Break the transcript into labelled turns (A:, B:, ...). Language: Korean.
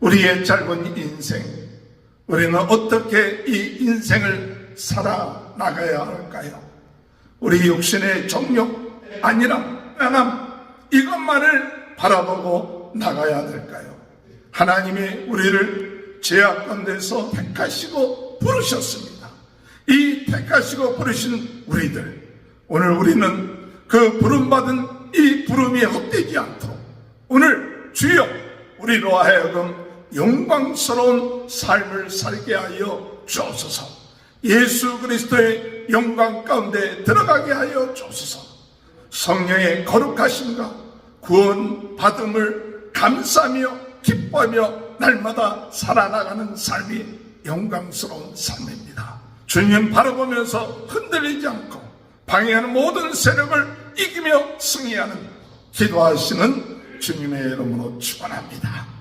A: 우리의 짧은 인생, 우리는 어떻게 이 인생을 살아나가야 할까요? 우리 육신의 정욕, 안일함, 편함, 이것만을 바라보고 나가야 될까요? 하나님이 우리를 죄악 가운데서 택하시고 부르셨습니다. 이 택하시고 부르신 우리들, 오늘 우리는 그 부름받은 이 부름이 헛되지 않도록 오늘 주여 우리로 하여금 영광스러운 삶을 살게 하여 주옵소서. 예수 그리스도의 영광 가운데 들어가게 하여 주옵소서. 성령의 거룩하심과 구원 받음을 감사하며 기뻐하며 날마다 살아나가는 삶이 영광스러운 삶입니다. 주님 바라보면서 흔들리지 않고 방해하는 모든 세력을 이기며 승리하는 기도하시는 주님의 이름으로 축원합니다.